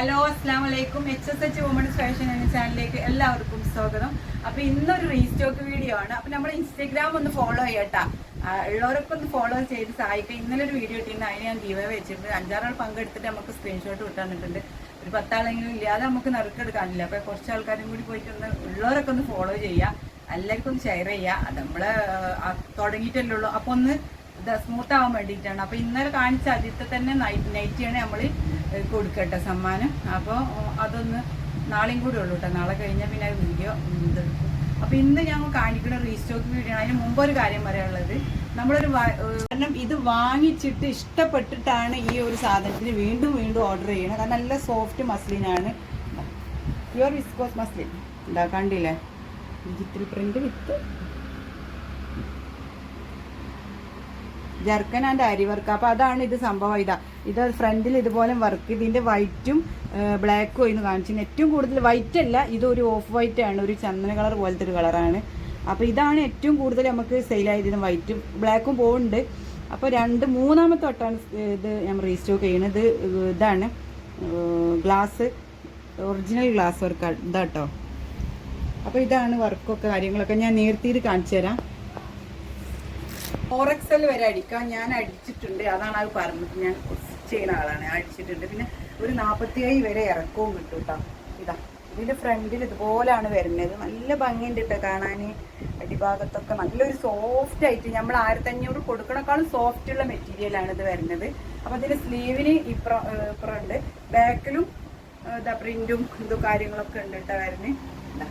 Hello അസ്സാം വലൈക്കും H S H women's fashion എന്ന ചാനലിലേക്ക് എല്ലാവർക്കും സ്വാഗതം. അപ്പൊ ഇന്നൊരു റീസ്റ്റോക്ക് വീഡിയോ ആണ്. അപ്പൊ നമ്മൾ ഇൻസ്റ്റാഗ്രാം ഒന്ന് ഫോളോ ചെയ്യട്ടാ. ഉള്ളവരൊക്കെ ഒന്ന് ഫോളോ ചെയ്ത് സഹായിക്കുക ഇന്നലെ ഒരു വീഡിയോ ഇട്ടിരുന്നു. അതിന് ഞാൻ ഗീവ് വെച്ചിട്ടുണ്ട് അഞ്ചാറാൾ പങ്കെടുത്തിട്ട് നമുക്ക് സ്ക്രീൻഷോട്ട് വിട്ടാന്നിട്ടുണ്ട് ഒരു പത്താളെങ്കിലും ഇല്ലാതെ നമുക്ക് നറുക്കെടുക്കാനില്ല അപ്പൊ കുറച്ച് ആൾക്കാരും കൂടി പോയിട്ട് ഒന്ന് ഉള്ളവരൊക്കെ ഒന്ന് ഫോളോ ചെയ്യുക. എല്ലാവർക്കും ഒന്ന് ഷെയർ ചെയ്യുക. അത് നമ്മൾ ആ, തുടങ്ങിയിട്ടല്ലേ ഉള്ളൂ. അപ്പൊ ഒന്ന് സ്മൂത്ത് ആവാൻ വേണ്ടിയിട്ടാണ്. അപ്പൊ ഇന്നലെ കാണിച്ച ആദ്യത്തെ തന്നെ നൈറ്റ് നൈറ്റിയാണ് നമ്മൾ കൊടുക്കട്ടെ സമ്മാനം. അപ്പോൾ അതൊന്ന് നാളെയും കൂടി ഉള്ളൂ കേട്ടോ നാളെ കഴിഞ്ഞാൽ പിന്നെ വീഡിയോ ഇതെടുക്കും. അപ്പോൾ ഇന്ന് ഞാൻ കാണിക്കുന്ന റീസ്റ്റോക്ക് വീഡിയോ ആണ്. അതിന് മുമ്പ് ഒരു കാര്യം പറയാനുള്ളത്. നമ്മളൊരു കാരണം ഇത് വാങ്ങിച്ചിട്ട് ഇഷ്ടപ്പെട്ടിട്ടാണ് ഈ ഒരു സാധനത്തിന് വീണ്ടും വീണ്ടും ഓർഡർ ചെയ്യണം കാരണം നല്ല സോഫ്റ്റ് മസ്ലിനാണ് പ്യുവർ വിസ്കോസ് മസ്ലിൻ എന്താ കണ്ടില്ലേ? Digital print with. ജർക്കൻ ആൻഡ് അരി വർക്ക് അപ്പോൾ അതാണ് ഇത് സംഭവം. ഇതാ ഇത് ഫ്രണ്ടിൽ ഇതുപോലെ വർക്ക് ഇതിന്റെ വൈറ്റും ബ്ലാക്കും ആയിരുന്നു കാണിച്ചിരുന്നത്. ഏറ്റവും കൂടുതൽ വൈറ്റ് അല്ല ഇത് ഒരു ഓഫ് വൈറ്റ് ആണ് ഒരു ചന്ദന കളർ പോലത്തെ ഒരു കളറാണ് അപ്പോൾ ഇതാണ് ഏറ്റവും കൂടുതൽ നമുക്ക് സെയിൽ ആയത് വൈറ്റും ബ്ലാക്കും പോകുന്നുണ്ട് അപ്പോൾ രണ്ട് മൂന്നാമത്തെ തൊട്ടാണ് ഇത് ഞാൻ റീസ്റ്റോക്ക് ചെയ്യുന്നത് ഇത് ഇതാണ്. ഗ്ലാസ് ഒറിജിനൽ ഗ്ലാസ് വർക്ക് ഇതാട്ടോ. അപ്പോൾ ഇതാണ് വർക്കൊക്കെ കാര്യങ്ങളൊക്കെ ഞാൻ നേരത്തെ കാണിച്ചു തരാം ഫോർ എക്സൽ വരെ അടിക്കാം ഞാൻ അടിച്ചിട്ടുണ്ട്. അതാണ് അത് പറഞ്ഞത് ഞാൻ ചെയ്യുന്ന ആളാണ്. അടിച്ചിട്ടുണ്ട്. പിന്നെ ഒരു നാൽപ്പത്തി ഏഴ് വരെ ഇറക്കവും കിട്ടും കേട്ടോ ഇതാ ഇതിന്റെ ഫ്രണ്ടിൽ ഇതുപോലെയാണ് വരുന്നത്. നല്ല ഭംഗിയുണ്ട് കേട്ടോ കാണാൻ അടിഭാഗത്തൊക്കെ നല്ലൊരു സോഫ്റ്റ് ആയിട്ട് നമ്മൾ ആയിരത്തഞ്ഞൂറ് കൊടുക്കണേക്കാളും സോഫ്റ്റ് ഉള്ള മെറ്റീരിയലാണ് ഇത് വരുന്നത്. അപ്പം അതിന്റെ സ്ലീവിന് ഇപ്പുറം ഇപ്പുറം ഉണ്ട് ബാക്കിലും ഇതാ പ്രിന്റും ഇതും കാര്യങ്ങളൊക്കെ ഉണ്ട് കേട്ടോ വരുന്നത് ഇതാ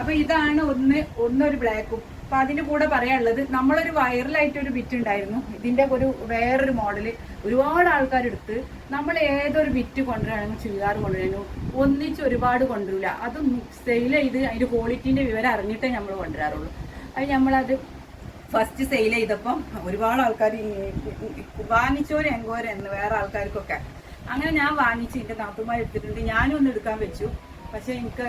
അപ്പൊ ഇതാണ് ഒന്ന് ഒന്നൊരു ബ്ലാക്കും അപ്പൊ അതിന്റെ കൂടെ പറയാനുള്ളത് നമ്മളൊരു വൈറലായിട്ട് ഒരു ബിറ്റ് ഉണ്ടായിരുന്നു. ഇതിന്റെ ഒരു വേറൊരു മോഡൽ ഒരുപാട് ആൾക്കാരെടുത്ത് നമ്മൾ ഏതൊരു ബിറ്റ് കൊണ്ടുവരാനും ചുരിദാർ കൊണ്ടുവരാനും ഒന്നിച്ച് ഒരുപാട് കൊണ്ടുവരില്ല. അത് സെയിൽ ചെയ്ത് അതിന്റെ ക്വാളിറ്റിന്റെ വിവരം അറിഞ്ഞിട്ടേ നമ്മൾ കൊണ്ടുവരാറുള്ളൂ. അത് നമ്മളത് ഫസ്റ്റ് സെയിൽ ചെയ്തപ്പം ഒരുപാട് ആൾക്കാർ വാങ്ങിച്ചോര് എങ്കോര് എന്ന് വേറെ ആൾക്കാർക്കൊക്കെ. അങ്ങനെ ഞാൻ വാങ്ങിച്ച് എന്റെ നാത്തുമാർ എടുത്തിട്ടുണ്ട് ഞാനും ഒന്ന് എടുക്കാൻ വെച്ചു. പക്ഷെ എനിക്ക്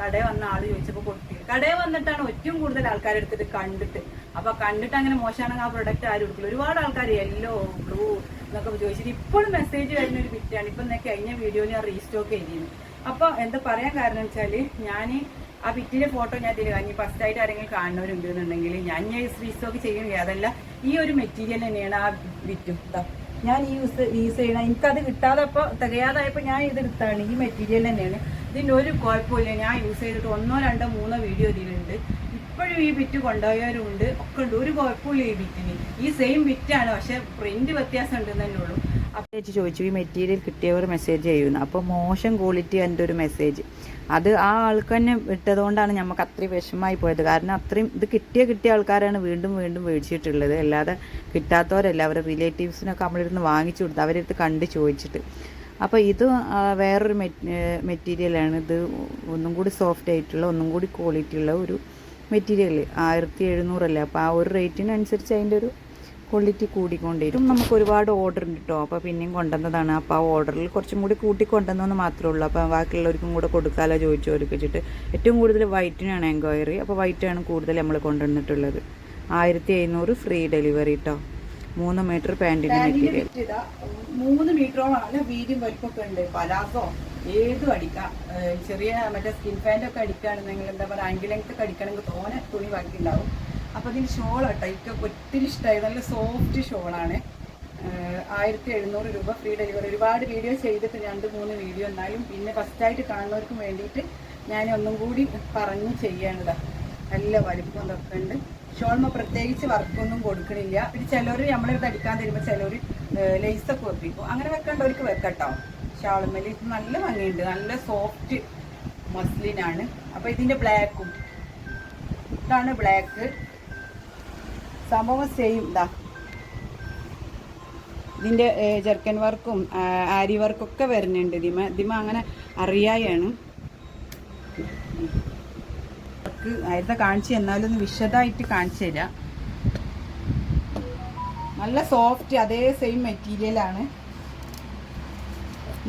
കടയിൽ വന്ന ആൾ ചോദിച്ചപ്പോൾ കൊടുത്തില്ല കടയിൽ വന്നിട്ടാണ് ഏറ്റവും കൂടുതൽ ആൾക്കാർ എടുത്തിട്ട് കണ്ടിട്ട്. അപ്പൊ കണ്ടിട്ട് അങ്ങനെ മോശമാണെങ്കിൽ ആ പ്രൊഡക്റ്റ് ആരും എടുക്കില്ല. ഒരുപാട് ആൾക്കാർ യെല്ലോ ബ്ലൂ എന്നൊക്കെ ചോദിച്ചിട്ട് ഇപ്പോഴും മെസ്സേജ് വരുന്ന ഒരു ബിറ്റാണ് ഇപ്പൊ ഞാൻ കഴിഞ്ഞ വീഡിയോ ഞാൻ റീസ്റ്റോക്ക് ചെയ്തിരുന്നു. അപ്പൊ എന്താ പറയാൻ കാരണം വെച്ചാൽ ഞാൻ ആ പിറ്റിന്റെ ഫോട്ടോ ഞാൻ തരിക ഇനി ഫസ്റ്റ് ആയിട്ട് ആരെങ്കിലും കാണുന്നവരുണ്ട് എന്നുണ്ടെങ്കിൽ ഞാൻ ഞാൻ റീസ്റ്റോക്ക് ചെയ്യുന്നില്ല. അതല്ല ഈ ഒരു മെറ്റീരിയൽ തന്നെയാണ് ആ വിറ്റും ഞാൻ ഈ യൂസ് യൂസ് ചെയ്യണം എനിക്കത് കിട്ടാതെ അപ്പോൾ തികയാതായപ്പോൾ ഞാൻ ഇത് എടുത്താണ്. ഈ മെറ്റീരിയൽ തന്നെയാണ്. ഇതിന്റെ ഒരു കുഴപ്പമില്ല. ഞാൻ യൂസ് ചെയ്തിട്ട് ഒന്നോ രണ്ടോ മൂന്നോ വീഡിയോ ഇതിലുണ്ട്. ഇപ്പോഴും ഈ ബിറ്റ് കൊണ്ടുപോയവരുണ്ട്. ഒക്കെ ഉണ്ട് ഒരു കുഴപ്പമില്ല ഈ ബിറ്റിന് ഈ സെയിം ബിറ്റാണ് പക്ഷെ പ്രിന്റ് വ്യത്യാസം ഉണ്ടെന്ന് തന്നെ ഉള്ളൂ. അപ്പോൾ ചോദിച്ചു. ഈ മെറ്റീരിയൽ കിട്ടിയവർ മെസ്സേജ് ചെയ്യുന്നു. അപ്പോൾ മോശം ക്വാളിറ്റി എന്റെ ഒരു മെസ്സേജ് അത് ആ ആൾക്ക് തന്നെ ഇട്ടതുകൊണ്ടാണ് നമുക്ക് അത്രയും വിഷമമായി പോയത്. കാരണം അത്രയും ഇത് കിട്ടിയ കിട്ടിയ ആൾക്കാരാണ് വീണ്ടും വീണ്ടും മേടിച്ചിട്ടുള്ളത്. അല്ലാതെ കിട്ടാത്തവരല്ല. അവരുടെ റിലേറ്റീവ്സിനൊക്കെ നമ്മളിരുന്ന് വാങ്ങിച്ചു കൊടുത്ത് അവരെടുത്ത് കണ്ട് ചോദിച്ചിട്ട്. അപ്പോൾ ഇത് വേറൊരു മെറ്റീരിയലാണ് ഇത് ഒന്നും കൂടി സോഫ്റ്റ് ആയിട്ടുള്ള ഒന്നും കൂടി ക്വാളിറ്റി ഉള്ള ഒരു മെറ്റീരിയൽ ആയിരത്തി എഴുന്നൂറല്ലേ? അപ്പോൾ ആ ഒരു റേറ്റിനനുസരിച്ച് അതിന്റെ ഒരു ക്വാളിറ്റി കൂടിക്കൊണ്ടിരിക്കും നമുക്ക് ഒരുപാട് ഓർഡർ ഉണ്ട് കേട്ടോ അപ്പോൾ പിന്നെയും കൊണ്ടുവന്നതാണ്. അപ്പോൾ ആ ഓർഡറിൽ കുറച്ചും കൂടി കൂട്ടി മാത്രമേ ഉള്ളൂ. അപ്പോൾ ബാക്കിയുള്ളവർക്കും കൂടെ കൊടുക്കാമല്ലോ ചോദിച്ചവർക്ക് വെച്ചിട്ട്. ഏറ്റവും കൂടുതൽ വൈറ്റിനാണ് എൻക്വയറി അപ്പോൾ വൈറ്റാണ് കൂടുതൽ നമ്മൾ കൊണ്ടുവന്നിട്ടുള്ളത്. ആയിരത്തി എഴുന്നൂറ് ഫ്രീ ഡെലിവറി കേട്ടോ മൂന്ന് മീറ്റർ പാന്റിന്റെ മെറ്റീരിയൽ. മൂന്ന് മീറ്ററോളം അല്ല വീതിയും വലിപ്പമൊക്കെ ഉണ്ട്. പലാസോ ഏതും അടിക്കാം. ചെറിയ മറ്റേ സ്കിൻ പാന്റ് ഒക്കെ അടിക്കുകയാണെന്നെങ്കിൽ എന്താ പറയുക ആങ്കിൾ ലെങ്ത് ഒക്കെ അടിക്കണമെങ്കിൽ തോനെ തുണി ബാക്കി ഉണ്ടാവും അപ്പൊ ഇതിന് ഷോൾ കേട്ടോ. എനിക്ക് ഒത്തിരി ഇഷ്ടമായി നല്ല സോഫ്റ്റ് ഷോളാണ്. ആയിരത്തി എഴുന്നൂറ് രൂപ ഫ്രീ ഡെലിവറി. ഒരുപാട് വീഡിയോ ചെയ്തിട്ട് രണ്ട് മൂന്ന് വീഡിയോ എന്നാലും പിന്നെ ഫസ്റ്റായിട്ട് കാണുന്നവർക്ക് വേണ്ടിയിട്ട് ഞാൻ ഒന്നും കൂടി പറഞ്ഞു ചെയ്യേണ്ടതാ നല്ല വലിപ്പം ഇതൊക്കെ ഉണ്ട് ഷോൾമ പ്രത്യേകിച്ച് വർക്കൊന്നും കൊടുക്കണില്ല. പിന്നെ ചിലർ നമ്മളെടുത്ത് അടിക്കാൻ തരുമ്പോൾ ചിലർ ലേസൊക്കെ വെപ്പിക്കും അങ്ങനെ വെക്കേണ്ടവർക്ക് വെക്കട്ടോ. ഷാളുമ്മൽ നല്ല ഭംഗിയുണ്ട്. നല്ല സോഫ്റ്റ് മസ്ലിനാണ് അപ്പം ഇതിന്റെ ബ്ലാക്കും ഇതാണ് ബ്ലാക്ക് സംഭവം സെയിം ഇതാ. ഇതിന്റെ ചെറുക്കൻ വർക്കും ആരി വർക്കൊക്കെ വരുന്നുണ്ട്. ഇതിമ ഇതിമ അങ്ങനെ അറിയായാണ്. വർക്ക് നേരത്തെ കാണിച്ചു എന്നാലും ഒന്ന് വിശദമായിട്ട് കാണിച്ചു തരാം. നല്ല സോഫ്റ്റ് അതേ സെയിം മെറ്റീരിയലാണ്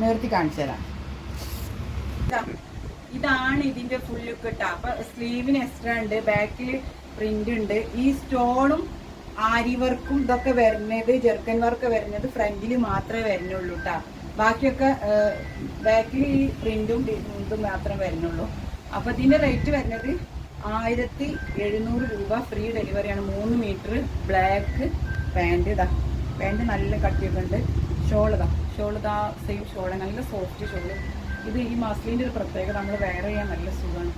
നേർത്തി കാണിച്ചു തരാം. ഇതാ, ഇതാണ് ഇതിന്റെ ഫുൾ ലുക്ക് അപ്പൊ സ്ലീവിന് എക്സ്ട്രാ ഉണ്ട് ബാക്കിൽ പ്രിന്റ് ഉണ്ട്. ഈ സ്റ്റോണും ആരി വർക്കും ഇതൊക്കെ വരുന്നത് ജെർക്കൻ വർക്ക് വരുന്നത് ഫ്രണ്ടിൽ മാത്രമേ വരുന്നുള്ളൂ കേട്ടോ ബാക്കിയൊക്കെ ബാക്കിൽ ഈ പ്രിന്റും ഇതും മാത്രമേ വരുന്നുള്ളൂ. അപ്പൊ ഇതിന്റെ റേറ്റ് വരുന്നത് ആയിരത്തി എഴുന്നൂറ് രൂപ ഫ്രീ ഡെലിവറിയാണ് മൂന്ന് മീറ്റർ ബ്ലാക്ക് പാന്റ് ഇതാ. പാന്റ് നല്ല കട്ടിയൊക്കെ ഉണ്ട് ഷോൾ ഇതാ. ഷോൾ ഇതാ സെയിം ഷോൾ നല്ല സോഫ്റ്റ് ഷോൾ ഇത് ഈ മസ്ലിന്റെ ഒരു പ്രത്യേകത. നമ്മൾ വെയർ ചെയ്യാൻ നല്ല സുഖമാണ്.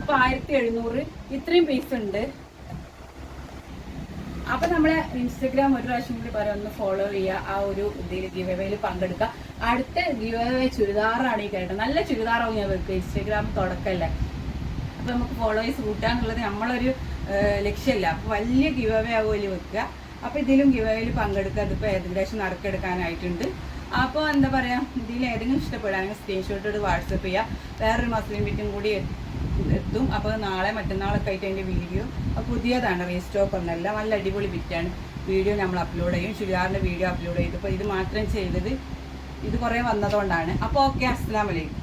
അപ്പോൾ ആയിരത്തി എഴുന്നൂറ്. ഇത്രയും പീസ് ഉണ്ട്. അപ്പൊ നമ്മളെ ഇൻസ്റ്റഗ്രാം ഒരു പ്രാവശ്യം കൂടി പറയാം ഒന്ന് ഫോളോ ചെയ്യുക. ആ ഒരു ഇതിൽ ഗിവവേയിൽ പങ്കെടുക്കുക. അടുത്ത ഗിവവേ ചുരിദാറാണ് ഈ കേട്ടോ. നല്ല ചുരിദാറാവും ഞാൻ വെക്കുക ഇൻസ്റ്റഗ്രാം തുടക്കല്ലേ. അപ്പൊ നമുക്ക് ഫോളോവേഴ്സ് കൂട്ടാന്നുള്ളത് നമ്മളൊരു ലക്ഷ്യമല്ല. അപ്പൊ വലിയ ഗിവവേ ആവുമല്ലോ വെക്കുക. അപ്പൊ ഇതിലും ഗിവവേയിൽ പങ്കെടുക്കുക. അതിപ്പോ ഏകദേശം നറുക്കെടുക്കാനായിട്ടുണ്ട് അപ്പോൾ എന്താ പറയാ? ഇതിൽ ഏതെങ്കിലും ഇഷ്ടപ്പെടുകയാണെങ്കിൽ സ്ക്രീൻഷോട്ട് വാട്സപ്പ് ചെയ്യുക വേറൊരു മസ്ലിം ബിറ്റും കൂടി എത്തും. അപ്പോൾ നാളെ മറ്റന്നാളൊക്കെ ആയിട്ട് അതിന്റെ വീഡിയോ പുതിയതാണ് റീസ്റ്റോക്ക് ഒന്നല്ല നല്ല അടിപൊളി ബിറ്റാണ് വീഡിയോ നമ്മൾ അപ്ലോഡ് ചെയ്യും. ചുരിദാറിന്റെ വീഡിയോ അപ്ലോഡ് ചെയ്തു ഇത് മാത്രം ചെയ്തത് ഇത് കുറേ വന്നതുകൊണ്ടാണ്. അപ്പോൾ ഓക്കെ അസ്സാം വലൈക്കും